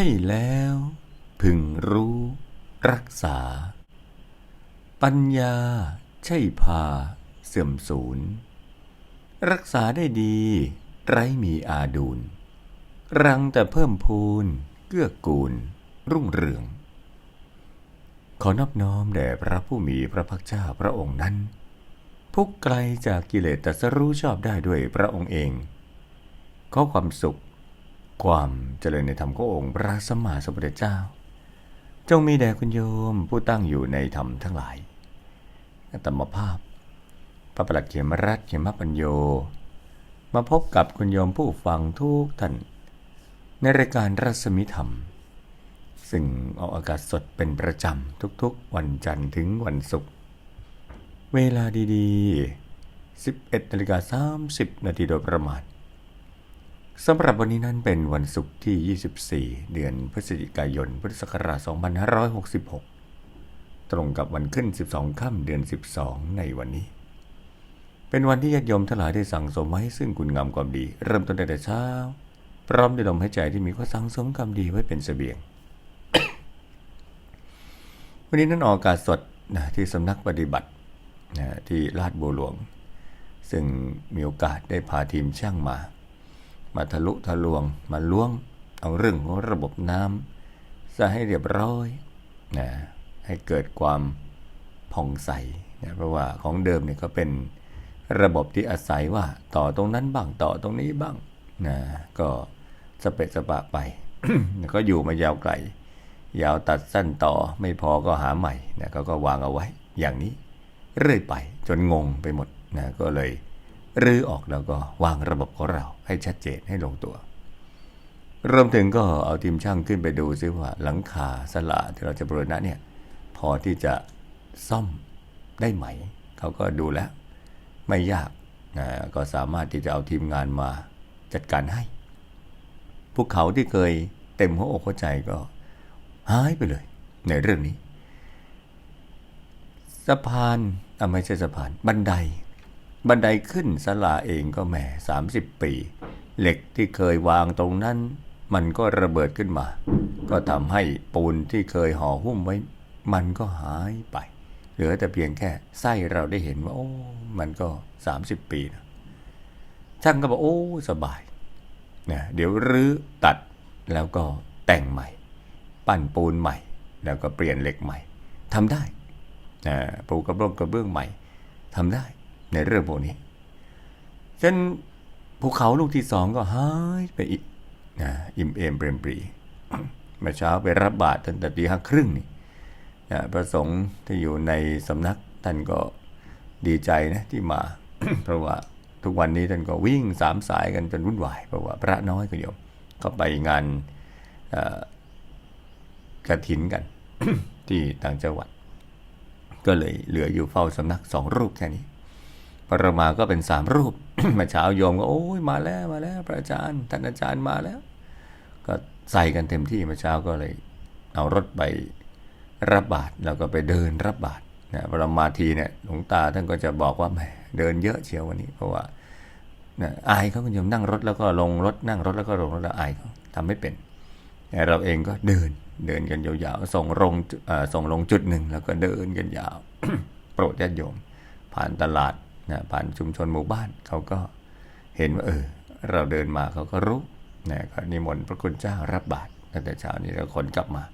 ให้แล้ว พึงรู้ รักษา ปัญญาใช่พา เสื่อมสูญ รักษาได้ดี ไร้มีอาดูล รังแต่เพิ่มพูน เกื้อกูล รุ่งเรือง ขอนอบน้อมแด่พระผู้มีพระภาคเจ้าพระองค์นั้นผู้ไกลจากกิเลสตรัสรู้ชอบได้ด้วยพระองค์เอง ขอความสุข ความเจริญในธรรมขององค์พระสัมมาสัมพุทธเจ้า จงมีแด่คุณโยมผู้ตั้งอยู่ในธรรมทั้งหลายอัตมภาพ พระประหลัดเขมรัตเขมปัญโย มาพบกับคุณโยมผู้ฟังทุกท่าน ในรายการรัศมิธรรม ซึ่งออกอากาศสดเป็นประจำทุกๆ วันจันทร์ถึงวันศุกร์ เวลาดีๆ 11นาฬิกา30นาทีโดยประมาณ สำหรับวันนี้นั้นเป็นวันศุกร์ที่ 24 เดือนพฤศจิกายน พุทธศักราช 2566 ตรงกับวันขึ้น 12 ค่ำเดือน 12 ในวันนี้ เป็นวันที่ญาติโยมทั้งหลายได้สั่งสมไว้ซึ่งคุณงามความดี เริ่มต้นแต่เช้า พร้อมด้วยลมหายใจที่มีข้อสั่งสมกรรมดีไว้เป็นเสบียง วันนี้นั้นออกอากาศสดนะที่สำนักปฏิบัตินะที่ลาดบัวหลวง ซึ่งมีโอกาสได้พาทีมช่างมา มาทะลุทะลวงมาล้วง เอาเรื่องของระบบน้ำจะให้เรียบร้อยนะให้เกิดความผ่องใสนะเพราะว่าของเดิมเนี่ยก็เป็นระบบที่อาศัยว่าต่อตรงนั้นบ้างต่อตรงนี้บ้างนะก็สเปะสปะไปก็อยู่มายาวไกล ยาวตัดสั้นต่อไม่พอก็หาใหม่นะเขาก็วางเอาไว้ อย่างนี้เรื่อยไปจนงงไปหมดนะก็เลย รื้อออกแล้วก็วางระบบของเราให้ชัดเจนให้ลงตัว รวมถึงก็เอาทีมช่างขึ้นไปดูซิว่าหลังคาสลาที่เราจะบริณะเนี่ยพอที่จะซ่อมได้ไหม เขาก็ดูแล้ว ไม่ยากนะก็สามารถที่จะเอาทีมงานมาจัดการให้ภูเขาที่เคยเต็มหัวอกหัวใจก็หายไปเลย ในเรื่องนี้ สะพานอะไม่ใช่สะพานบันได บันไดขึ้นสลาเองก็แหมสามสิบปี เหล็กที่เคยวางตรงนั้น มันก็ระเบิดขึ้นมา ก็ทำให้ปูนที่เคยห่อหุ้มไว้ มันก็หายไป เหลือแต่เพียงแค่ไส้เราได้เห็นว่า โอ้ มันก็30ปีนะช่างก็บอกโอ้สบายนะเดี๋ยวรื้อตัดแล้วก็แต่งใหม่ ปั้นปูนใหม่ แล้วก็เปลี่ยนเหล็กใหม่ทำได้นะปูกระเบื้องกระเบื้องใหม่ทำได้ ในเรื่องพวกนี้ฉะนั้นภูเขาลูกที่สองก็หายไปอีกนะอิ่มเอมเปรมปรีเมื่อเช้าไปรับบาตรตั้งแต่ตีห้าครึ่งนี่นะพระสงฆ์ที่อยู่ในสำนักท่านก็ดีใจนะที่มา เพราะว่าทุกวันนี้ท่านก็วิ่งสามสายกันจนวุ่นวายเพราะว่าพระน้อยก็โยมก็ไปงานกระถินกันที่ต่างจังหวัด ก็เลยเหลืออยู่เฝ้าสำนักสองรูปแค่นี้ ปรมาก็เป็นสามรูปมาเช้าโยมก็โอ้ยมาแล้วมาแล้ว พระอาจารย์ท่านอาจารย์มาแล้ว ก็ใส่กันเต็มที่มาเช้าก็เลย เอารถไปรับบาตรแล้วก็ไปเดินรับบาตรนะพอมาทีเนี่ยหลวงตาท่านก็จะบอกว่าแหมเดินเยอะเชียววันนี้เพราะว่านะอายเขาคุณโยมนั่งรถแล้วก็ลงรถนั่งรถแล้วก็ลงรถแล้วอายเขาทำไม่เป็นเราเองก็เดินเดินกันยาวๆส่งลงส่งลงจุดหนึ่งแล้วก็เดินกันยาว โปรดญาติโยม ผ่านตลาด นะผ่านชุมชนหมู่บ้านเขาก็เห็นว่าเออเราเดินมาเขาก็รู้นะก็นิมนต์พระคุณเจ้ารับบาตรตั้งแต่เช้านี้แล้วคนกลับมา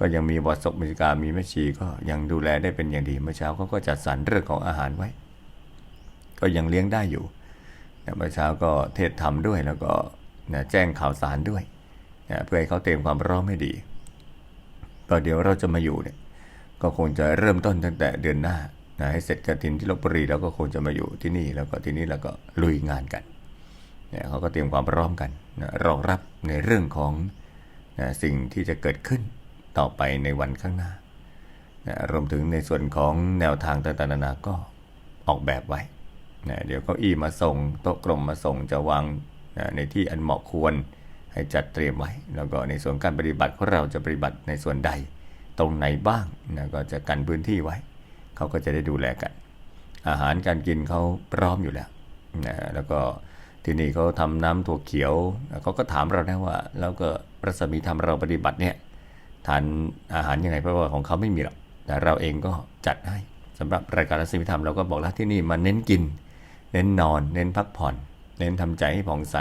ก็ยังมีบทศกมิกามีแม่ชีก็ยังดูแลได้เป็นอย่างดีเมื่อเช้าเขาก็จัดสรรเรื่องของอาหารไว้ ก็ยังเลี้ยงได้อยู่เมื่อเช้าก็เทศธรรมด้วยแล้วก็นะแจ้งข่าวสารด้วยนะเพื่อให้เขาเตรียมความพร้อมให้ดีก็เดี๋ยวเราจะมาอยู่เนี่ยก็คงจะเริ่มต้นตั้งแต่เดือนหน้า นะให้เสร็จกระถินที่ลบบุรีแล้วก็คงจะมาอยู่ที่นี่แล้วก็ที่นี่แล้วก็ลุยงานกันเนี่ยเขาก็เตรียมความพร้อมกันนะรองรับในเรื่องของนะสิ่งที่จะเกิดขึ้นต่อไปในวันข้างหน้านะรวมถึงในส่วนของแนวทางต่างๆนานาก็ออกแบบไว้นะเดี๋ยวเก้าอี้มาส่งโต๊ะกลมมาส่งจะวางนะในที่อันเหมาะควรให้จัดเตรียมไว้ แล้วก็ในส่วนการปฏิบัติของเราจะปฏิบัติในส่วนใดตรงไหนบ้างนะก็จะกันพื้นที่ไว้ เขาก็จะได้ดูแลกัน อาหารการกินเขาพร้อมอยู่แล้วนะแล้วก็ที่นี่เขาทำน้ำถั่วเขียวเขาก็ถามเรานะว่า แล้วก็พรัศมีธรรมเราปฏิบัติเนี่ยทานอาหารยังไงเพราะว่าของเขาไม่มีหรอกแต่เราเองก็จัดให้สำหรับรายการรัศมีธรรมเราก็บอกแล้วที่นี่มาเน้นกิน เน้นนอน เน้นพักผ่อน เน้นทำใจให้ผ่องใส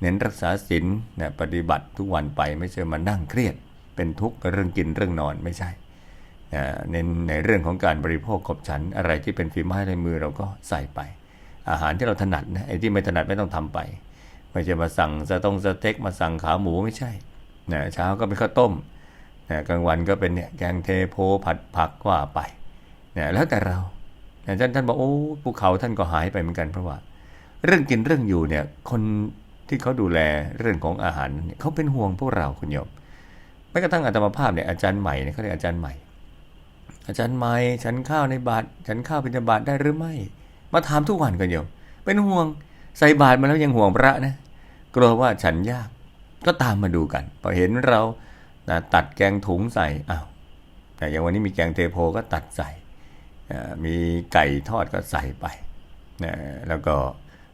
เน้นรักษาศีลนะปฏิบัติทุกวันไปไม่ใช่มานั่งเครียด เป็นทุกข์กับเรื่องกินเรื่องนอนไม่ใช่ เน้นในเรื่องของการบริโภคขบฉันอะไรที่เป็นฝีไม้ลายมือเราก็ใส่ไป อาหารที่เราถนัดนะไอ้ที่ไม่ถนัดไม่ต้องทำไป ไม่ใช่มาสั่งสตงสเต็กมาสั่งขาหมูไม่ใช่นะเช้าก็เป็นข้าวต้มนะกลางวันก็เป็นเนี่ยแกงเทโพผัดผักว่าไปนะแล้วแต่เรานะท่านท่านบอกโอ้ภูเขาท่านก็หายไปเหมือนกันเพราะว่า เรื่องกินเรื่องอยู่เนี่ยคนที่เขาดูแลเรื่องของอาหารเนี่ยเขาเป็นห่วงพวกเราคุณโยมแม้กระทั่งอาตมาภาพเนี่ยอาจารย์ใหม่เนี่ยเขาเรียกอาจารย์ใหม่ อาจารย์ใหม่ฉันข้าวในบาตรฉันข้าวเป็นบาตรได้หรือไม่ มาถามทุกวันกันโยมเป็นห่วงใส่บาตรมาแล้วยังห่วงพระนะกลัวว่าฉันยากก็ตามมาดูกันพอเห็นเราตัดแกงถุงใส่อ้าวแต่อย่างวันนี้มีแกงเทโพก็ตัดใส่มีไก่ทอดก็ใส่ไปนะแล้วก็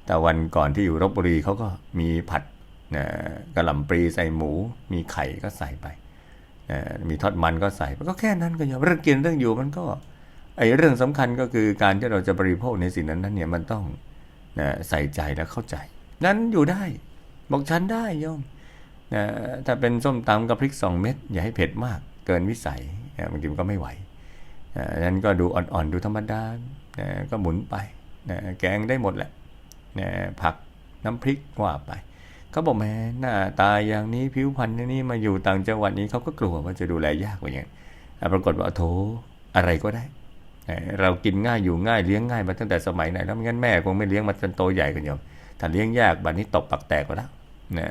แต่วันก่อนที่อยู่รบบุรีเขาก็มีผัดนะกระหล่ำปลีใส่หมู มีไข่ก็ใส่ไป มีทอดมันก็ใส่ไปก็แค่นั้นก็ยังเรื่องกินเรื่องอยู่มันก็ไอเรื่องสำคัญก็คือการที่เราจะบริโภคในสิ่งนั้นนั้นเนี่ยมันต้องนะใส่ใจและเข้าใจ นั้นอยู่ได้ บอกฉันได้โยมนะถ้าเป็นส้มตำกับพริกสองเม็ดอย่าให้เผ็ดมากเกินวิสัยบางทีมันก็ไม่ไหวนะนั้นก็ดูอ่อนๆดูธรรมดานะก็หมุนไปนะแกงได้หมดแหละนะผักน้ำพริกว่าไป เขาบอกแม่หน้าตาอย่างนี้ผิวพรรณนี้มาอยู่ต่างจังหวัดนี้เขาก็กลัวว่าจะดูแลยากกว่าอย่างนั้ปรากฏว่าโถอะไรก็ได้ เรากินง่ายอยู่ง่ายเลี้ยงง่ายมาตั้งแต่สมัยไหนแล้วไม่งั้นแม่คงไม่เลี้ยงมาจนโตใหญ่กันยมถ้าเลี้ยงยากบัดนี้ตบปักแตกก็แล้วนะ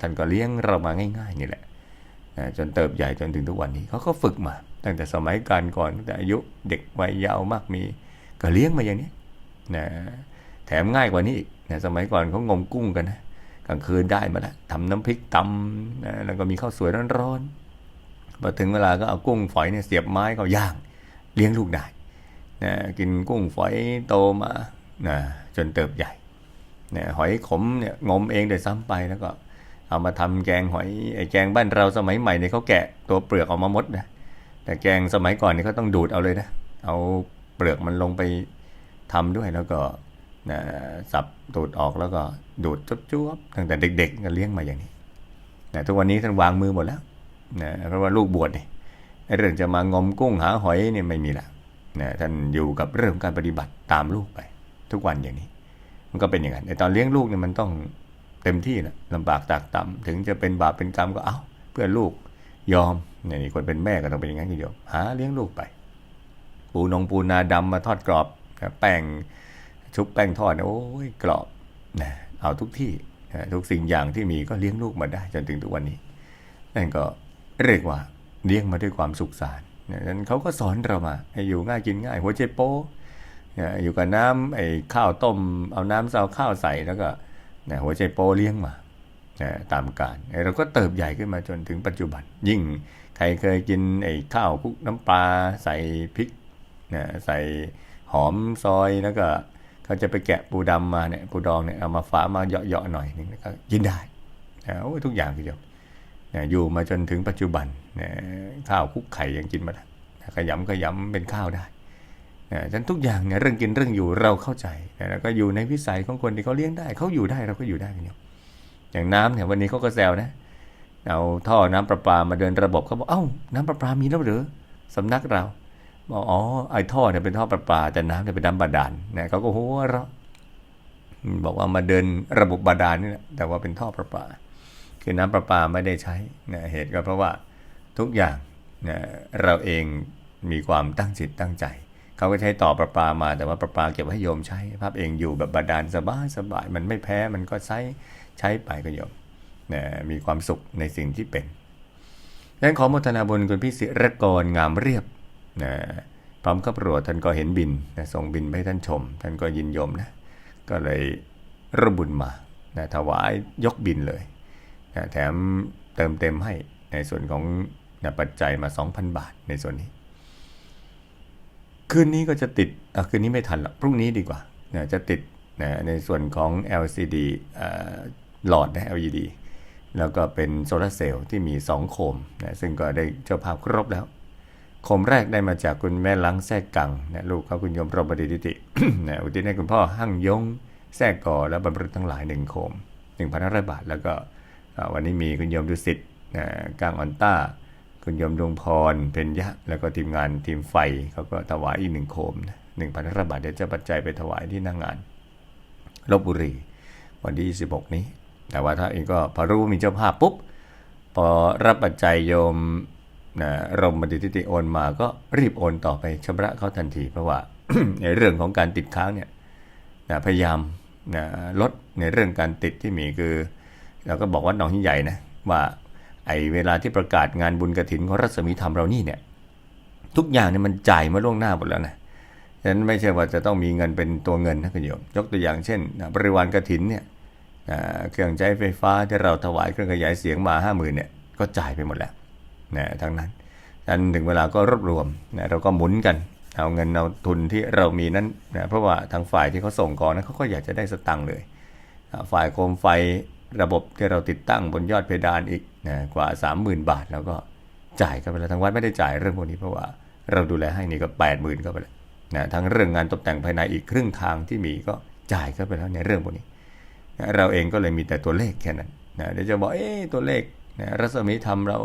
ท่านก็เลี้ยงเรามาง่ายๆนี่แหละนะจนเติบใหญ่จนถึงทุกวันนี้เขาก็ฝึกมา ตั้งแต่สมัยการก่อนตั้งแต่อายุเด็กวัยเยาว์มากมี ก็เลี้ยงมาอย่างนี้นะแถมง่ายกว่านี้อีกนะสมัยก่อนเขางมกุ้งกันนะ กลางคืนได้มาแล้วทำน้ำพริกตำนะแล้วก็มีข้าวสวยร้อนๆพอถึงเวลาก็เอากุ้งฝอยเนี่ยเสียบไม้เขาย่างเลี้ยงลูกได้นะกินกุ้งฝอยโตมานะจนเติบใหญ่นี่ยหอยขมเนี่ยงมเองเดี๋ยวซ้ำไปแล้วก็เอามาทำแกงหอยไอ้แกงบ้านเราสมัยใหม่เนี่ยเขาแกะตัวเปลือกออกมาหมดนะแต่แกงสมัยก่อนเนี่ยเขาต้องดูดเอาเลยนะเอาเปลือกมันลงไปทำด้วยแล้วก็ นะสับดูดออกแล้วก็ดูดจุ๊บๆตั้งแต่เด็กๆก็เลี้ยงมาอย่างนี้นะทุกวันนี้ท่านวางมือหมดแล้วนะเพราะว่าลูกบวชเนี่ยเรื่องจะมางมกุ้งหาหอยเนี่ยไม่มีละนะท่านอยู่กับเรื่องการปฏิบัติตามลูกไป ทุกวันอย่างนี้ มันก็เป็นอย่างนั้นแต่ตอนเลี้ยงลูกเนี่ยมันต้องเต็มที่นะลำบากตากต่ำถึงจะเป็นบาปเป็นกรรมก็เอาเพื่อลูกยอมเนี่ยนี่คนเป็นแม่ก็ต้องเป็นอย่างนั้นทีเดียวหาเลี้ยงลูกไป ปูนงปูนาดำมาทอดกรอบแป้ง ชุบแป้งทอดนะโอ้ยกรอบนะเอาทุกที่ทุกสิ่งอย่างที่มีก็เลี้ยงลูกมาได้จนถึงทุกวันนี้ นั่นก็เรียกว่าเลี้ยงมาด้วยความสุขสารนะนั้นเขาก็สอนเรามาให้อยู่ง่ายกินง่ายหัวใจโป้นะอยู่กับน้ำไอ้ข้าวต้ม เอาน้ำเอาข้าวใส่แล้วก็หัวใจโปเลี้ยงมาตามการเราก็เติบใหญ่ขึ้นมาจนถึงปัจจุบัน ยิ่งใครเคยกินไอ้ข้าวคุกน้ำปลาใส่พริกใส่หอมซอยแล้วก็าจะไปแกะปูดำมาเนี่ยปูดองเนี่ยเอามาฝามาเหยาะๆหน่อยนึงก็กินได้นะโอ้ทุกอย่างทีเดียวนะอยู่มาจนถึงปัจจุบันนะข้าวคุกไข่ยังกินมาได้นะขยำขยำเป็นข้าวได้นะฉะนั้นทุกอย่างเนี่ยเรื่องกินเรื่องอยู่เราเข้าใจนะแล้วก็อยู่ในวิสัยของคนที่เขาเลี้ยงได้เขาอยู่ได้เราก็อยู่ได้กันอยู่อย่างน้ำเนี่ยวันนี้เขาก็แซวนะเอาท่อน้ำประปามาเดินระบบเขาบอกเอ้าน้ำประปามีแล้วหรือสำนักเรา บอกอ๋อไอ้ท่อเนี่ยเป็นท่อประปาแต่น้ำเนี่ยเป็นน้ำบาดาลนะเขาก็หัวเราะบอกว่ามาเดินระบบบาดาลนี่แหละแต่ว่าเป็นท่อประปา คือน้ำประปาไม่ได้ใช้นะเหตุก็เพราะว่าทุกอย่างนะเราเองมีความตั้งจิตตั้งใจ เขาก็ใช้ต่อประปามาแต่ว่าประปาเก็บไว้ให้โยมใช้ภาพเองอยู่แบบบาดาลสบายสบายมันไม่แพ้มันก็ใช้ใช้ไปก็โยมนะมีความสุขในสิ่งที่เป็นดังนั้นขอมทนาบุญคุณพี่ศิรกรงามเรียบ นะพร้อมกับรวจท่านก็เห็นบินนะส่งบินไปให้ท่านชม ท่านก็ยินยมนะก็เลยระบุญมานะถวายยกบินเลยนะแถมเติมเต็มให้ในส่วนของนะปัจจัยมา 2,000 บาทในส่วนนี้ คืนนี้ก็จะติดคืนนี้ไม่ทันหรอกพรุ่งนี้ดีกว่านะจะติดนะในส่วนของ LCD หลอดนะ LED แล้วก็เป็นโซลาร์เซลล์ที่มี 2 โคมนะซึ่งก็ได้เจ้าภาพครบแล้ว คมแรกได้มาจากคุณแม่ลังแท้กังนะลูกเขาคุณยมรบดิติตินะอุทิศให้คุณพ่อหั่งยงแท้ก่อและบรรพุทั้งหลายหนึ่งโคม1,500บาท แล้วก็วันนี้มีคุณยมดุสิตนะกางออนต้า คุณยมดวงพรเพญยะ แล้วก็ทีมงานทีมไฟเขาก็ถวายอีกหนึ่งโคมหนึ่งพันร้อยบาทเดี๋ยวจะปัจจัยไปถวายที่หน้างงานลบบุรี วันที่ 26 นี้ แต่ว่าถ้าเองก็พอรู้ว่ามีเจ้าภาพปุ๊บพอรับปัจจัยโยม นะรมบดิทิติโอนมาก็รีบโอนต่อไปชำระเขาทันที เพราะว่าในเรื่องของการติดค้างเนี่ยนะพยายามนะลดในเรื่องการติดที่มีคือเราก็บอกว่าหนองหินใหญ่นะว่าไอ้เวลาที่ประกาศงานบุญกระถินของรัศมีธรรมเรานี่เนี่ยทุกอย่างเนี่ยมันจ่ายมาล่วงหน้าหมดแล้วนะฉะนั้นไม่ใช่ว่าจะต้องมีเงินเป็นตัวเงินนะคุณโยมยกตัวอย่างเช่นบริวารกระถินเนี่ยเครื่องใช้ไฟฟ้าที่เราถวายเครื่องขยายเสียงมาห้าหมื่นเนี่ยก็จ่ายไปหมดแล้ว นะทั้งนั้นนั้นถึงเวลาก็รวบรวมนะเราก็หมุนกัน เอาเงินเอาทุนที่เรามีนั้นนะเพราะว่าทางฝ่ายที่เขาส่งก่อนนเขาก็อยากจะได้สตังค์เลย ฝ่ายโคมไฟระบบที่เราติดตั้งบนยอดเพดานอีกนะกว่า 30,000 บาท แล้วก็จ่ายเข้าไปแล้วทางวัดไม่ได้จ่ายเรื่องพวกนี้เพราะว่าเราดูแลให้นี่ก็ 80,000เข้าไปแล้วนะทั้งเรื่องงานตกแต่งภายในอีกครึ่งทางที่มีก็จ่ายเข้าไปแล้วในเรื่องพวกนี้นะเราเองก็เลยมีแต่ตัวเลขแค่นั้นนะเดี๋ยวจะบอกเอ๊ตัวเลขนะรัศมีทำเรา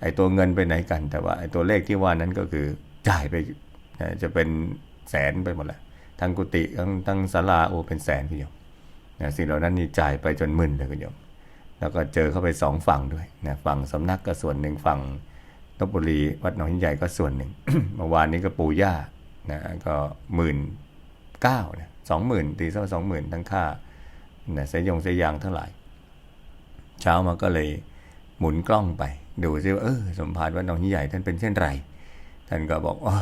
ไอ้ตัวเงินไปไหนกัน แต่ว่าไอ้ตัวเลขที่ว่านั้นก็คือจ่ายไปจะเป็นแสนไปหมดแล้วทั้งกุฏิทั้งทั้งศาลาโอเป็นแสนพี่โยมนะสิ่งเหล่านั้นนี่จ่ายไปจนมึนเลยคุณโยมแล้วก็เจอเข้าไปสองฝั่งด้วยนะฝั่งสำนักก็ส่วนหนึ่งฝั่งลบบุรีวัดหนองหินใหญ่ก็ส่วนหนึ่งเมื่อวานนี้ก็ปู่ย่านะก็หมื่นเก้านะสองหมื่นตีซะสองหมื่นทั้งค่านะเสยยงเสยยางทั้งหลายเช้ามาก็เลยหมุนกล้องไป ดูซิว่าเออสมภารวัดหนองหิใหญ่ท่านเป็นเช่นไร ท่านก็บอกอ๋อ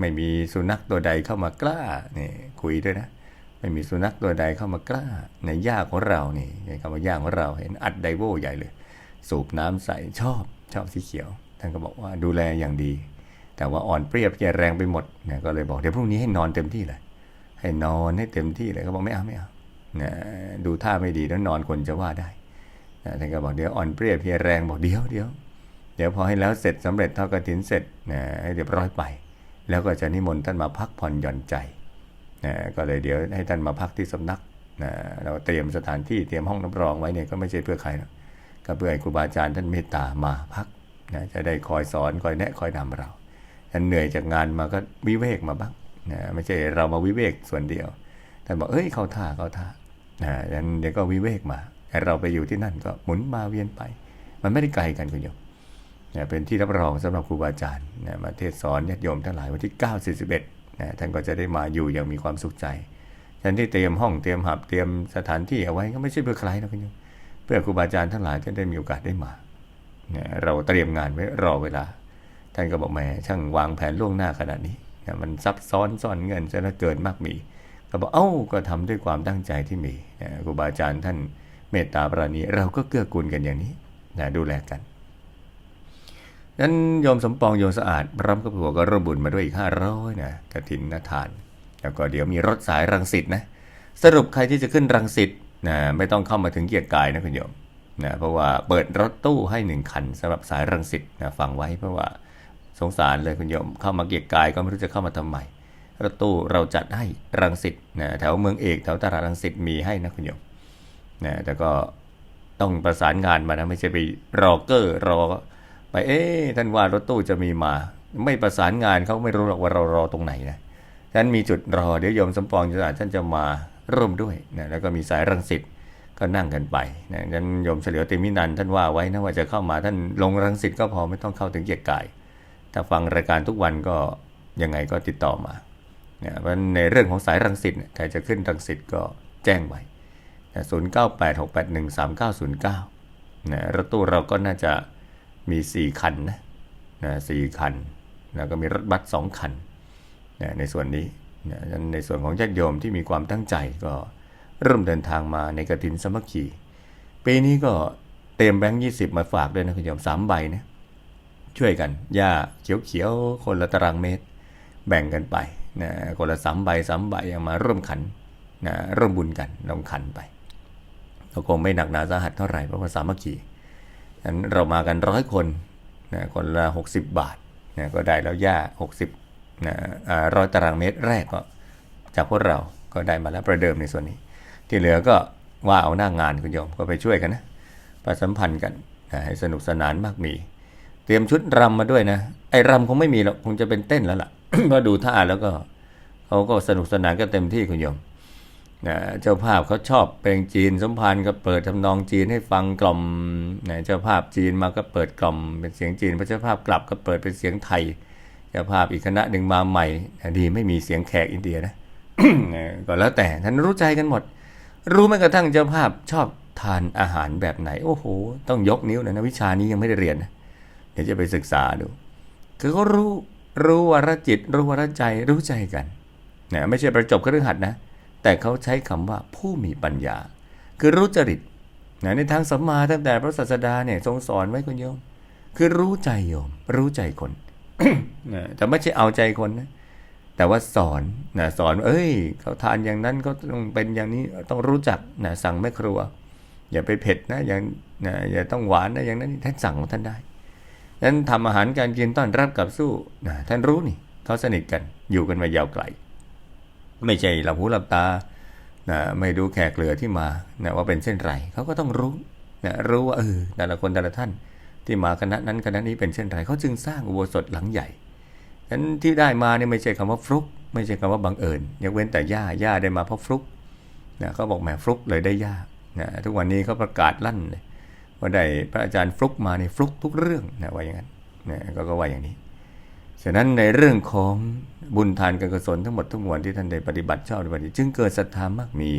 ไม่มีสุนัขตัวใดเข้ามากล้าเนี่ยคุยด้วยนะ ไม่มีสุนัขตัวใดเข้ามากล้า ในหญ้าของเรานี่ในคำว่าหญ้าของเราเห็นอัดไดโวใหญ่เลย สูบน้ำใส่ชอบชอบสีเขียว ท่านก็บอกว่าดูแลอย่างดี แต่ว่าอ่อนเปรียบเพียแรงไปหมดเนะก็เลยบอกเดี๋ยวพรุ่งนี้ให้นอนเต็มที่เลยให้นอนให้เต็มที่เลยเขาบอกไม่เอาไม่เอานะดูท่าไม่ดีแล้วนอนคนจะว่าได้นะท่านก็บอกเดี๋ยวอ่อนเปรียบเพียแรงบอกเดี๋ยวเดี๋ยว เดี๋ยวพอให้แล้วเสร็จสำเร็จท่ากฐินเสร็จนะให้เรียบร้อยไป แล้วก็จะนิมนต์ท่านมาพักผ่อนหย่อนใจนะก็เลยเดี๋ยวให้ท่านมาพักที่สำนักนะเราเตรียมสถานที่เตรียมห้องรับรองไว้เนี่ยก็ไม่ใช่เพื่อใครนะก็เพื่อให้ครูบาอาจารย์ท่านเมตตามาพักนะจะได้คอยสอนคอยแนะคอยนำเราท่านเหนื่อยจากงานมาก็วิเวกมาบ้างนะไม่ใช่เรามาวิเวกส่วนเดียวท่านบอกเอ้ยเข้าท่าเข้าท่านะดังนั้นเดี๋ยวก็วิเวกมาเราไปอยู่ที่นั่นก็หมุนมาเวียนไป มันไม่ได้ไกลกันคุณโยม นะเป็นที่รับรองสำหรับครูบาอาจารย์นะมาเทศสอนญาติโยมทั้งหลายวันที่ 9 41นะท่านก็จะได้มาอยู่อย่างมีความสุขใจท่านที่เตรียมห้องเตรียมหับเตรียมสถานที่เอาไว้ก็ไม่ใช่เพื่อใครนะคุณโยมเพื่อครูบาอาจารย์ทั้งหลายจะได้มีโอกาสได้มาเนี่ยเราเตรียมงานไว้รอเวลา ท่านก็บอกแหมช่างวางแผนล่วงหน้าขนาดนี้นี่ยมันซับซ้อนซ่อนเงินซะลือเกินมากมีก็บอกเอ้าก็ทำด้วยความตั้งใจที่มีนะครูบาอาจารย์ท่านเมตตาปราณีเราก็เกื้อกูลกันอย่างนี้นะดูแลกัน นั้นโยมสมปองโยมสะอาดพร้อมกับผัวก็ร่วมบุญมาด้วยอีกห้าร้อยนะกระถินนะทาน แล้วก็เดี๋ยวมีรถสายรังสิตนะ สรุปใครที่จะขึ้นรังสิตนะไม่ต้องเข้ามาถึงเกียรกายนะคุณโยมนะเพราะว่าเปิดรถตู้ให้หนึ่งคันสำหรับสายรังสิตนะฟังไว้เพราะว่าสงสารเลยคุณโยมเข้ามาเกียรกายก็ไม่รู้จะเข้ามาทำไมรถตู้เราจัดให้รังสิตนะแถวเมืองเอกแถวตลาดรังสิตมีให้นะคุณโยมนะแต่ก็ต้องประสานงานมานะไม่ใช่ไปรอเกอร์รอ เอ๊ะท่านว่ารถตู้จะมีมา ไม่ประสานงานเขาไม่รู้หรอกว่าเรารอตรงไหนนะท่านมีจุดรอเดี๋ยวโยมสมปองจะท่านจะมาร่วมด้วยนะแล้วก็มีสายรังสิตก็นั่งกันไปนะท่านโยมเฉลียวเตมินันท่านว่าไว้นะว่าจะเข้ามาท่านลงรังสิตก็พอไม่ต้องเข้าถึงเกียรกาย ถ้าฟังรายการทุกวันก็ยังไงก็ติดต่อมาเนี่ยเพราะในเรื่องของสายรังสิตใครจะขึ้นรังสิตก็แจ้งไว้ศูนย์เก้าแปดหกแปดหนึ่งสามเก้าศูนย์เก้านะรถตู้เราก็น่าจะ มี4คันนะนะสี่คัน แล้วก็มีรถบัสสองคันนะในส่วนนี้นะในส่วนของญาติโยมที่มีความตั้งใจก็เริ่มเดินทางมาในกระถินสมัคคีปีนี้ก็เตรียมแบงค์ยี่สิบมาฝากด้วยนะคุณโยมสามใบนะช่วยกันหญ้าเขียวๆคนละตารางเมตร แบ่งกันไปนะคนละสามใบสามใบมาร่วมขันนะร่วมบุญกันลองขันไปก็คงไม่หนักหนาสาหัสเท่าไหร่เพราะว่าสามัคคี นั้นเรามากันร้อยคนนะคนละ 60 บาทนะก็ได้แล้วหญ้า60นะร้อยตารางเมตรแรกก็จากพวกเราก็ได้มาแล้วประเดิมในส่วนนี้ ที่เหลือก็ว่าเอาหน้างงานคุณโยมก็ไปช่วยกันนะประสัมพันธ์กันนะให้สนุกสนานมากมี เตรียมชุดรำมาด้วยนะไอ้รำคงไม่มีหรอกคงจะเป็นเต้นแล้วล่ะเพราะดูท่าแล้วก็เขาก็สนุกสนานกันเต็มที่คุณโยม เจ้าภาพเขาชอบเพลงจีนสมพันธ์ก็เปิดทำนองจีนให้ฟังกล่อมเจ้าภาพจีนมาก็เปิดกล่อมเป็นเสียงจีนพระเจ้าภาพกลับก็เปิดเป็นเสียงไทย เจ้าภาพอีกคณะหนึ่งมาใหม่ดีไม่มีเสียงแขกอินเดียนะก็แล้วแต่ท่านรู้ใจกันหมด รู้แม้กระทั่งเจ้าภาพชอบทานอาหารแบบไหน โอ้โห ต้องยกนิ้วเลยนะวิชานี้ยังไม่ได้เรียนนะเดี๋ยวจะไปศึกษาดู คือเขารู้รู้วรจิต รู้วรใจรู้ใจกันนะไม่ใช่ประจบเครื่องหัดนะ แต่เขาใช้คำว่าผู้มีปัญญา คือรู้จริตนะในทางสัมมาตั้งแต่พระศาสดาเนี่ยทรงสอนไว้คุณโยม คือรู้ใจโยม รู้ใจคนนะแต่ไม่ใช่เอาใจคนนะแต่ว่าสอนนะสอน เอ้ยเขาทานอย่างนั้นก็ต้องเป็นอย่างนี้ต้องรู้จักนะสั่งแม่ครัว อย่าไปเผ็ดนะอย่างนะอย่าต้องหวานนะอย่างนั้นท่านสั่งของท่านได้นั้นทำอาหารการกินต้อนรับกับสู้นะท่านรู้นี่เขาสนิทกันอยู่กันมายาวไกล ไม่ใช่หลับหูหลับตานะไม่ดูแขกเหลือที่มานะว่าเป็นเช่นไรเขาก็ต้องรู้นะรู้ว่าเออแต่ละคนแต่ละท่านที่มาคณะนั้นคณะนี้เป็นเช่นไรเขาจึงสร้างอุโบสถหลังใหญ่นั้นที่ได้มาเนี่ยไม่ใช่คำว่าฟลุก ไม่ใช่คำว่าบังเอิญยกเว้นแต่ย่าย่าได้มาเพราะฟลุกนะเขาบอกแหมฟลุกเลยได้ย่านะทุกวันนี้เขาประกาศลั่นเลยว่าได้พระอาจารย์ฟลุกมาในฟลุกทุกเรื่องนะว่าอย่างนั้นนะก็ก็ว่าอย่างนี้ฉะนั้นในเรื่องของ บุญทานการกุศลทั้งหมดทั้งมวลที่ท่านได้ปฏิบัติชอบปฏิบัติจึงเกิดศรัทธามากมี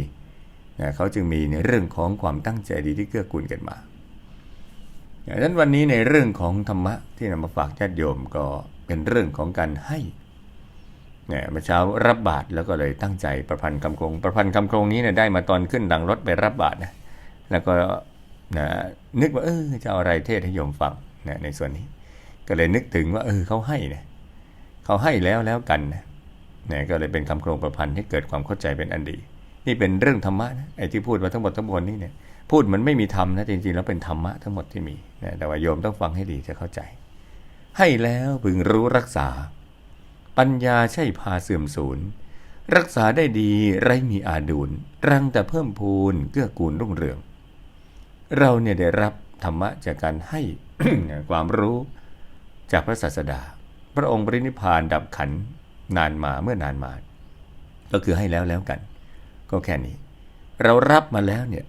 นะเขาจึงมีในเรื่องของความตั้งใจดีที่เกื้อกูลกันมาดังนั้นวันนี้ในเรื่องของธรรมะที่นำมาฝากญาติโยมก็เป็นเรื่องของการให้เนี่ยเมื่อเช้ารับบาตรแล้วก็เลยตั้งใจประพันธ์คำโครงประพันธ์คำโครงนี้เนี่ยได้มาตอนขึ้นหลังรถไปรับบาตรนะแล้วก็นะนึกว่าเออจะเอาอะไรเทศให้โยมฟังนะในส่วนนี้ ก็เลยนึกถึงว่าเออเขาให้เนี่ย เขาให้แล้วแล้วกันนะเนี่ยก็เลยเป็นคำโครงประพันธ์ให้เกิดความเข้าใจเป็นอันดี นี่เป็นเรื่องธรรมะนะไอ้ที่พูดมาทั้งหมดทั้งมวลนี่เนี่ยพูดมันไม่มีธรรมนะจริงๆแล้วเป็นธรรมะทั้งหมดที่มีนะแต่ว่าโยมต้องฟังให้ดีจะเข้าใจ ให้แล้วพึงรู้รักษา ปัญญาใช่พาเสื่อมสูญรักษาได้ดีไรมีอาดูลรังแต่เพิ่มพูนเกื้อกูลรุ่งเรือง เราเนี่ยได้รับธรรมะจากการให้ความรู้จากพระศาสดา พระองค์ปรินิพานดับขันนานมาเมื่อนานมา ก็คือให้แล้วแล้วกัน ก็แค่นี้ เรารับมาแล้วเนี่ย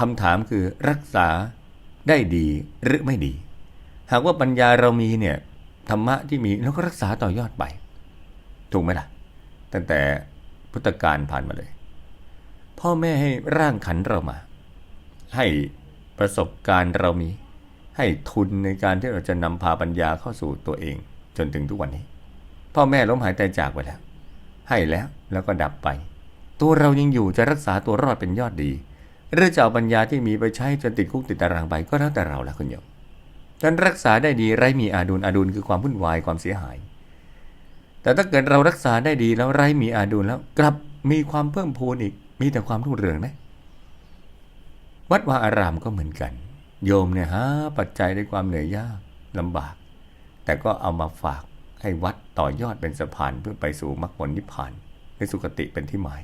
คำถามคือรักษาได้ดีหรือไม่ดี หากว่าปัญญาเรามีเนี่ยธรรมะที่มีเราก็รักษาต่อยอดไป ถูกไหมล่ะ ตั้งแต่พุทธกาลผ่านมาเลย พ่อแม่ให้ร่างขันเรามา ให้ประสบการณ์เรามี ให้ทุนในการที่เราจะนำพาปัญญาเข้าสู่ตัวเอง จนถึงทุกวันนี้ พ่อแม่ล้มหายตายจากไปแล้ว ให้แล้วแล้วก็ดับไป ตัวเรายังอยู่จะรักษาตัวรอดเป็นยอดดีหรือจะเอาปัญญาที่มีไปใช้จนติดคุกติดตารางไปก็แล้วแต่เราละคุณโยมการรักษาได้ดีไร้มีอาดุลอาดุลคือความวุ่นวายความเสียหาย แต่ถ้าเกิดเรารักษาได้ดีแล้วไร้มีอาดุลแล้วกลับมีความเพิ่มพูนอีก มีแต่ความรุ่งเรืองนะวัดวาอารามก็เหมือนกัน โยมเนี่ยหาปัจจัยด้วยความเหนื่อยยากลำบาก แต่ก็เอามาฝากให้วัดต่อยอดเป็นสะพานเพื่อไปสู่มรรคผลนิพพานในสุคติเป็นที่หมาย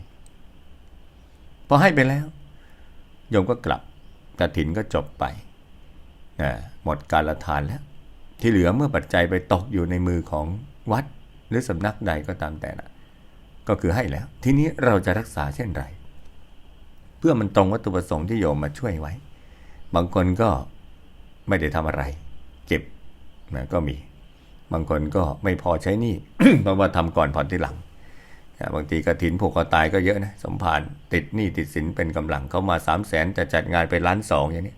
พอให้ไปแล้ว โยมก็กลับกระถินก็จบไปนะหมดการละทานแล้ว ที่เหลือเมื่อปัจจัยไปตกอยู่ในมือของวัดหรือสำนักใดก็ตามแต่นะก็คือให้แล้ว ทีนี้เราจะรักษาเช่นไร เพื่อมันตรงวัตถุประสงค์ที่โยมมาช่วยไว้ บางคนก็ไม่ได้ทำอะไร เก็บนะก็มี บางคนก็ไม่พอใช้หนี้เพราะว่าทำก่อนผ่อนทีหลังนะบางทีกระถินผูกคอตายก็เยอะนะสมภารติดหนี้ติดสินเป็นกำลังเขามาสามแสนจะจัดงานไปล้านสองอย่างนี้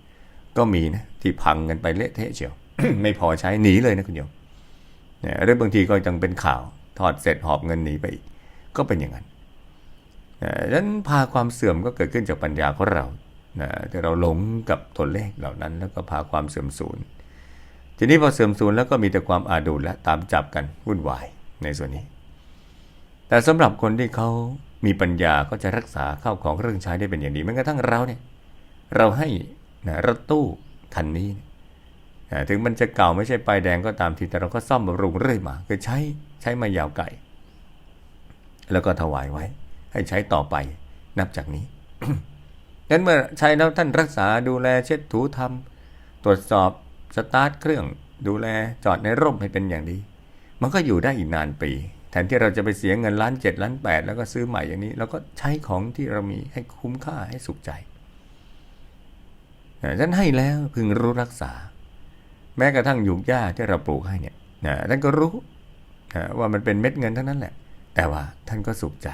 ก็มีนะที่พังกันไปเละเทะเชียว ไม่พอใช้หนีเลยนะคุณโยมเนี่ยหรือบางทีก็ยังเป็นข่าวถอดเสร็จหอบเงินหนีไปอีกก็เป็นอย่างนั้นนะดังนั้นพาความเสื่อมก็เกิดขึ้นจากปัญญาของเรานะที่เราหลงกับตัวเลขเหล่านั้น แล้วก็พาความเสื่อมสูญ ทีนี้พอเสื่อมสูญแล้วก็มีแต่ความอาดูและตามจับกันวุ่นวายในส่วนนี้ แต่สำหรับคนที่เขามีปัญญาก็จะรักษาข้าวของเครื่องใช้ได้เป็นอย่างดีแม้กระทั่งเราเนี่ยเราให้นะรถตู้คันนี้นะถึงมันจะเก่าไม่ใช่ปลายแดงก็ตามทีแต่เราก็ซ่อมบำรุงเรื่อยมาคือใช้ใช้มายาวไก่แล้วก็ถวายไว้ ให้ใช้ต่อไปนับจากนี้งั้นเมื่อใช้แล้วท่านรักษาดูแลเช็ดถูทำตรวจสอบ สตาร์ทเครื่องดูแลจอดในร่มให้เป็นอย่างดี มันก็อยู่ได้อีกนานปี แทนที่เราจะไปเสียเงินล้านเจ็ดล้านแปดแล้วก็ซื้อใหม่อย่างนี้แล้วก็ใช้ของที่เรามีให้คุ้มค่าให้สุขใจท่านให้แล้วพึงรู้รักษา แม้กระทั่งหยูกหญ้าที่เราปลูกให้เนี่ยท่านก็รู้ว่ามันเป็นเม็ดเงินเท่านั้นแหละ แต่ว่าท่านก็สุขใจ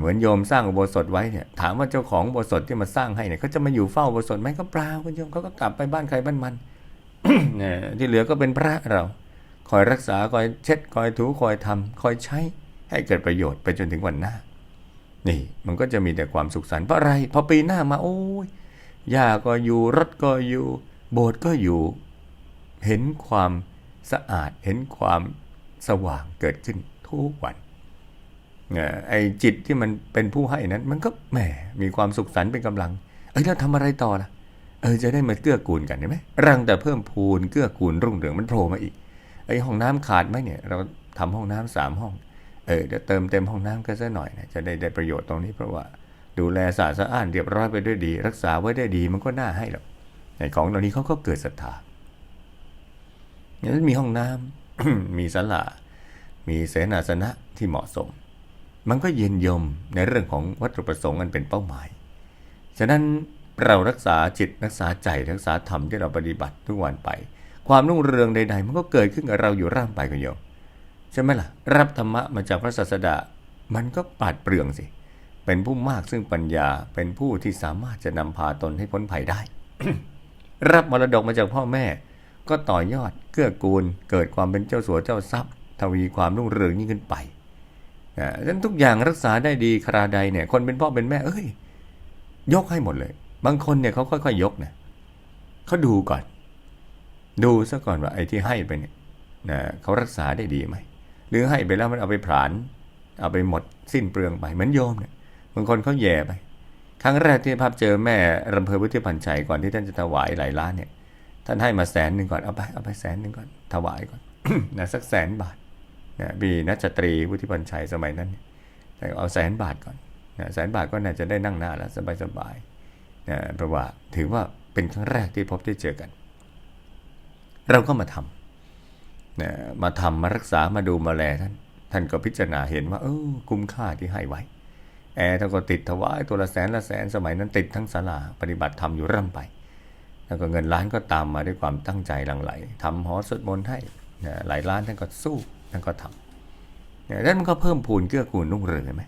เหมือนโยมสร้างอุโบสถไว้เนี่ยถามว่าเจ้าของอุโบสถที่มาสร้างให้เนี่ยเขาจะมาอยู่เฝ้าอุโบสถไหมก็เปล่าคุณโยมเขาก็กลับไปบ้านใครบ้านมัน ที่เหลือก็เป็นพระเรา คอยรักษาคอยเช็ด คอยถูคอยทำคอยใช้ให้เกิดประโยชน์ไปจนถึงวันหน้า นี่มันก็จะมีแต่ความสุขสันต์เพราะอะไรพอปีหน้ามาโอ้ยหญ้าก็อยู่รถก็อยู่ โบสถ์ก็อยู่ เห็นความสะอาดเห็นความสว่างเกิดขึ้นทุกวันไอ้จิตที่มันเป็นผู้ให้นั้น มันก็แหมมีความสุขสันต์เป็นกำลัง เอ้ยแล้วทำอะไรต่อล่ะ เออจะได้มาเกื้อกูลกันเห็นไหมรังแต่เพิ่มพูนเกื้อกูลรุ่งเรืองมันโผล่มาอีกไอ้ห้องน้ำขาดไหมเนี่ย เราทำห้องน้ำสามห้องเออเดี๋ยวเติมเต็มห้องน้ำก็สักหน่อยนะจะได้ได้ประโยชน์ตรงนี้เพราะว่า ดูแลสะอาดสะอ้านเรียบร้อยไปด้วยดี รักษาไว้ได้ดีมันก็น่าให้หรอกในของเหล่านี้เขาก็เกิดศรัทธาอย่างนั้นมีห้องน้ำมีศาลามีเสนาสนะที่เหมาะสม มันก็เย็นยมในเรื่องของวัตถุประสงค์อันเป็นเป้าหมาย ฉะนั้น เรารักษาจิตรักษาใจรักษาธรรมที่เราปฏิบัติทุกวันไป ความรุ่งเรืองใดๆมันก็เกิดขึ้นกับเราอยู่ร่างไปกันโยมใช่ไหมล่ะ รับธรรมะมาจากพระศาสดา มันก็ปาดเปลืองสิ เป็นผู้มากซึ่งปัญญาเป็นผู้ที่สามารถจะนำพาตนให้พ้นภัยได้ รับมรดกมาจากพ่อแม่ ก็ต่อยอดเกื้อกูล เกิดความเป็นเจ้าสัวเจ้าทรัพย์ ทวีความรุ่งเรืองยิ่งขึ้นไปดังนั้นทุกอย่างรักษาได้ดีคราใดเนี่ย คนเป็นพ่อเป็นแม่ เอ้ย ยกให้หมดเลย บางคนเนี่ยเขาค่อยๆยกนะเขาดูก่อน ดูซะก่อนว่าไอ้ที่ให้ไปเนี่ยนะเขารักษาได้ดีไหมหรือให้ไปแล้วมันเอาไปผลาญเอาไปหมดสิ้นเปลืองไปเหมือนโยมเนี่ยบางคนเขาแย่ไป ครั้งแรกที่ภาพเจอแม่รำเพอพุทธิพันชัยก่อนที่ท่านจะถวายหลายล้านเนี่ย ท่านให้มาแสนหนึ่งก่อนเอาไปเอาไปแสนหนึ่งก่อนถวายก่อนนะสักแสนบาทนะบีนัจตรีพุทธิพันชัยสมัยนั้นแต่เอาแสนบาทก่อนนะแสนบาทก็น่าจะได้นั่งหน้าแล้วสบายๆนะ เพราะว่าถือว่าเป็นครั้งแรกที่พบได้เจอกัน เราก็มาทำมาทำมารักษามาดูมาแลท่าน ท่านก็พิจารณาเห็นว่าเออคุ้มค่าที่ให้ไว้แอร์ท่านก็ติดถวายตัวละแสนละแสนสมัยนั้นติดทั้งศาลาปฏิบัติธรรมอยู่ร่ำไป แล้วก็เงินล้านก็ตามมาด้วยความตั้งใจหลั่งไหลทำหอสวดมนต์ให้หลายล้านท่านก็สู้ท่านก็ทำนั่นมันก็เพิ่มพูนเกื้อกูลนุ่งเรืองไหม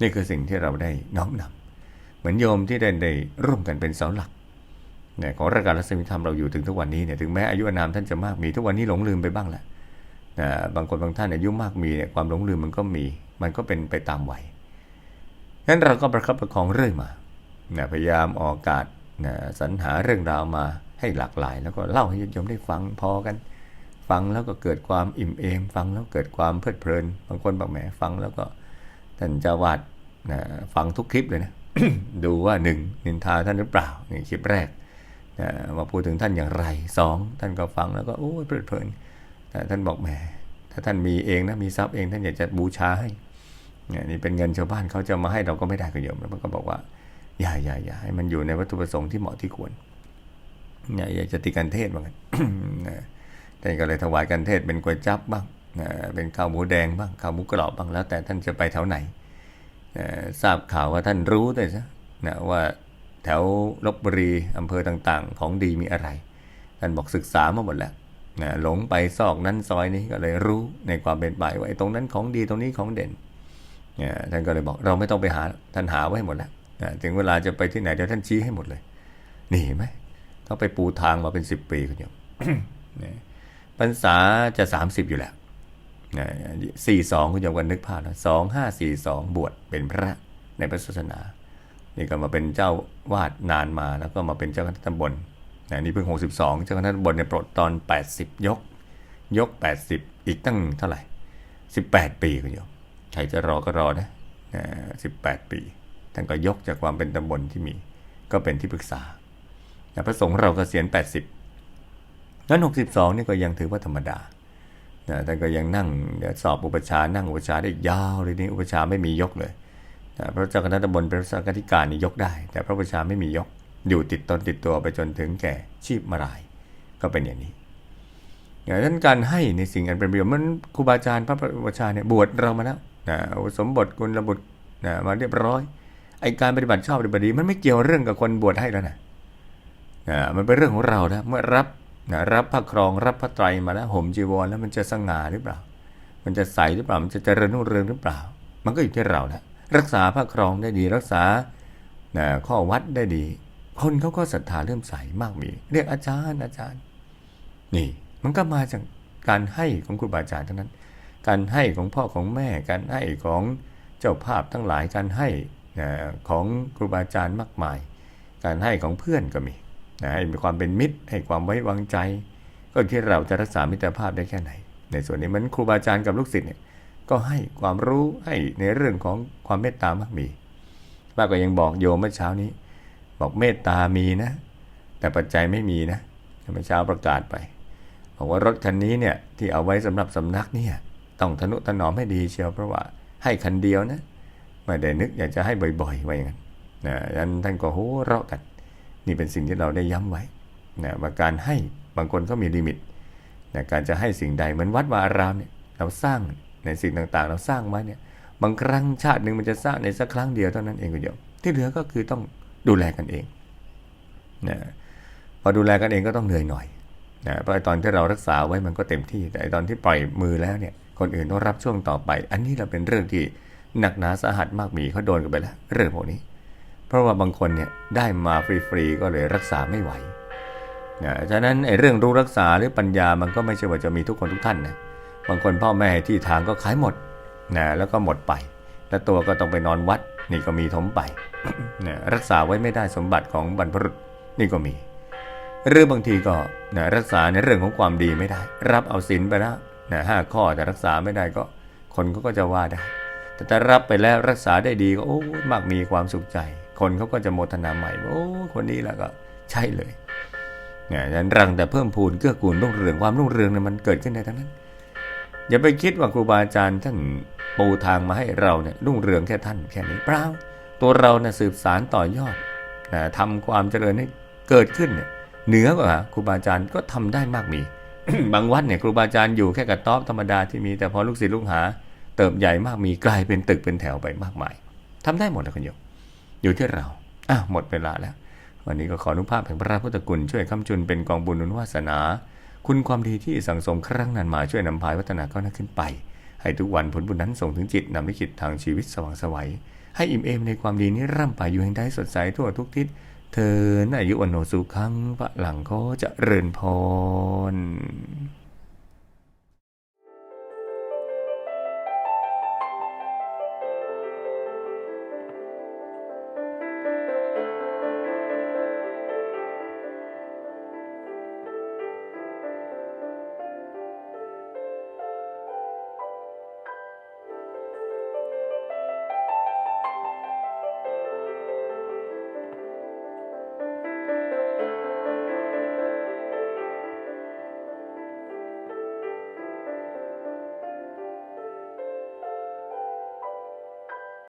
นี่คือสิ่งที่เราได้น้อมนำ เหมือนโยมที่ได้ได้ร่วมกันเป็นเสาหลักเนี่ยของรายการรัศมีธรรมเราอยู่ถึงทุกวันนี้เนี่ยถึงแม้อายุอนามท่านจะมากมีทุกวันนี้หลงลืมไปบ้างแหละนะบางคนบางท่านอายุมากมีเนี่ยความหลงลืมมันก็มี มันก็เป็นไปตามวัยงั้นเราก็ประคับประคองเรื่อยมานะพยายามออกอากาศนะสรรหาเรื่องราวมาให้หลากหลาย แล้วก็เล่าให้โยมได้ฟังพอกัน ฟังแล้วก็เกิดความอิ่มเอม ฟังแล้วเกิดความเพลิดเพลิน บางคนบอกแหมฟังแล้วก็ท่านจ้าวาดนะฟังทุกคลิปเลยนะ ดูว่าหนึ่งนินทาท่านหรือเปล่านี่คลิปแรกมาพูดถึงท่านอย่างไรสองท่านก็ฟังแล้วก็โอ้ยเพลิดเพลินแต่ท่านบอกแหมถ้าท่านมีเองนะมีทรัพย์เองท่านอยากจะบูชาให้นี่เป็นเงินชาวบ้านเขาจะมาให้เราก็ไม่ได้ก็เยอะแล้วก็บอกว่าอย่าอย่าอย่าให้มันอยู่ในวัตถุประสงค์ที่เหมาะที่ควรเนี่ยอยากจะติกันเทศบ้างท่านก็เลยถวายกันเทศเป็นก๋วยจั๊บบ้างเป็นข้าวหมูแดงบ้างข้าวหมูกรอบบ้างแล้วแต่ท่านจะไปแถวไหน ทราบข่าวว่าท่านรู้ด้วยซะนะว่าแถวลบบุรีอำเภอต่างๆ ของดีมีอะไร ท่านบอกศึกษามาหมดแล้วนะหลงไปซอกนั้นซอยนี้ก็เลยรู้ในความเป็นไปว่าตรงนั้นของดีตรงนี้ของเด่นนะท่านก็เลยบอกเราไม่ต้องไปหาท่านหาไว้หมดแล้วนะถึงเวลาจะไปที่ไหนเดี๋ยวท่านชี้ให้หมดเลย นี่ไหมต้องไปปูทางมาเป็นสิบปีคุณโยมพรรษาจะสามสิบอยู่แล้ว สี่สองคุณโยมกันนึกภาพนะสองห้าสี่สองบวชเป็นพระในพระศาสนา นี่ก็มาเป็นเจ้าวาดนานมาแล้วก็มาเป็นเจ้าคณะตำบลนะนี่เพิ่งหกสิบสองเจ้าคณะตำบลในโปรดตอนแปดสิบยก ยกแปดสิบอีกตั้งเท่าไหร่สิบแปดปีคุณโยมใครจะรอก็รอนะสิบแปดปีท่านก็ยกจากความเป็นตำบลที่มี ก็เป็นที่ปรึกษาพระสงฆ์เราก็เสียนแปดสิบนั้น 62 นี่ก็ยังถือว่าธรรมดา นะแต่ก็ยังนั่งสอบอุปชานั่งอุปชาได้ยาวเลยนี่อุปชาไม่มียกเลยนะพระเจ้าคณะตำบลเป็นพระสังฆาธิการนี่ยกได้ แต่พระอุปชาไม่มียก อยู่ติดตนติดตัวไปจนถึงแก่ชีพมาราย ก็เป็นอย่างนี้อย่างนั้นการให้ในสิ่งอันเป็นประโยชน์มันครูบาอาจารย์พระอุปชาเนี่ยบวชเรามาแล้วนะสมบทกุลบุตรนะมาเรียบร้อยไอการปฏิบัติชอบปฏิบัติดีมันไม่เกี่ยวเรื่องกับคนบวชให้แล้วนะนะมันเป็นเรื่องของเราแล้วเมื่อรับ นะรับพระครองรับพระไตรมาแล้วห่มจีวรแล้วมันจะสง่าหรือเปล่า มันจะใสหรือเปล่า มันจะเจริญรุ่งเรืองหรือเปล่า มันก็อยู่ที่เราแหล้วรักษาพระครองได้ดีรักษานะข้อวัดได้ดี คนเขาก็ศรัทธาเริ่มใสมากมี เรียกอาจารย์อาจารย์ นี่มันก็มาจากการให้ของครูบาอาจารย์ทั้งนั้น การให้ของพ่อของแม่ การให้ของเจ้าภาพทั้งหลายการให้ของครูบาอาจารย์มากมาย การให้ของเพื่อนก็มี นะให้มีความเป็นมิตร ให้ความไว้วางใจ ก็ที่เราจะรักษามิตรภาพได้แค่ไหน ในส่วนนี้เหมันครูบาอาจารย์กับลูกศิษย์เนี่ยก็ให้ความรู้ให้ในเรื่องของความเมตตามากมีป้าก็ยังบอกโยมเมื่อเช้านี้ บอกเมตตามีนะ แต่ปัจจัยไม่มีนะเมื่อเช้าประกาศไปบอกว่ารถคันนี้เนี่ยที่เอาไว้สำหรับสำนักเนี่ยต้องทนุถนอมให้ดีเชียวเพราะว่าให้คันเดียวนะไม่ได้นึกอยากจะให้บ่อยๆไว้อย่างนั้นนะยันท่านก็โหเราะกัน นี่เป็นสิ่งที่เราได้ย้ำไว้นะว่าการให้บางคนก็มีลิมิตนะการจะให้สิ่งใดเหมือนวัดวาอารามเนี่ยเราสร้างในสิ่งต่างๆ เราสร้างไว้เนี่ยบางครั้งชาติหนึ่งมันจะสร้างในสักครั้งเดียวเท่านั้นเองก็เดียวที่เหลือก็คือต้องดูแลกันเองนะพอดูแลกันเองก็ต้องเหนื่อยหน่อยนะเพราะตอนที่เรารักษาไว้มันก็เต็มที่ แต่ตอนที่ปล่อยมือแล้วเนี่ยคนอื่นต้องรับช่วงต่อไป อันนี้เราเป็นเรื่องที่หนักหนาสาหัสมากมีเขาโดนกันไปแล้วเรื่องพวกนี้ เพราะว่าบางคนเนี่ยได้มาฟรีๆก็เลยรักษาไม่ไหวนะฉะนั้นไอ้เรื่องรู้รักษาหรือปัญญามันก็ไม่ใช่ว่าจะมีทุกคนทุกท่านนะบางคนพ่อแม่ที่ทางก็ขายหมดนะแล้วก็หมดไป แล้วตัวก็ต้องไปนอนวัดนี่ก็มีทมไปนะรักษาไว้ไม่ได้สมบัติของบรรพบุรุษนี่ก็มี หรือบางทีก็นะรักษาในเรื่องของความดีไม่ได้ รับเอาศีลไปแล้วนะห้าข้อแต่รักษาไม่ได้ก็คนเขาก็จะว่าได้ แต่ถ้ารับไปแล้วรักษาได้ดีก็โอ้มากมีความสุขใจ คนเขาก็จะโมทนาใหม่ว่าโอ้คนนี้แล้วก็ใช่เลยเนี่ยฉะนั้นรังแต่เพิ่มพูนเกื้อกูลรุ่งเรืองความรุ่งเรืองเนี่ยมันเกิดขึ้นได้ทั้งนั้น อย่าไปคิดว่าครูบาอาจารย์ท่านปูทางมาให้เราเนี่ยรุ่งเรืองแค่ท่านแค่นี้เปล่าตัวเราเนี่ยสืบสารต่อยอดนะทำความเจริญให้เกิดขึ้นเนี่ยเหนือกว่าครูบาอาจารย์ก็ทำได้มากมี บางวัดเนี่ยครูบาอาจารย์อยู่แค่กระต๊อบธรรมดาที่มีแต่พอลูกศิษย์ลูกหา เติบใหญ่มากมีกลายเป็นตึกเป็นแถวไปมากมายทำได้หมดนะคุณโยม อยู่ที่เราอะหมดเวลาแล้ว วันนี้ก็ขออนุภาพแห่งพระพุทธคุณช่วยคำจุนเป็นกองบุญนุนวาสนา คุณความดีที่สั่งสมครั้งนั้นมาช่วยนำพายวัฒนาก้าวหน้าขึ้นไป ให้ทุกวันผลบุญนั้นส่งถึงจิตนำลิขิตทางชีวิตสว่างไสวัยให้อิ่มเอมในความดีนี้ร่ำไปอยู่แห่งใดสดใสทั่วทุกทิศเธออายุวันโนสุขังพระหลังก็จะเริญพร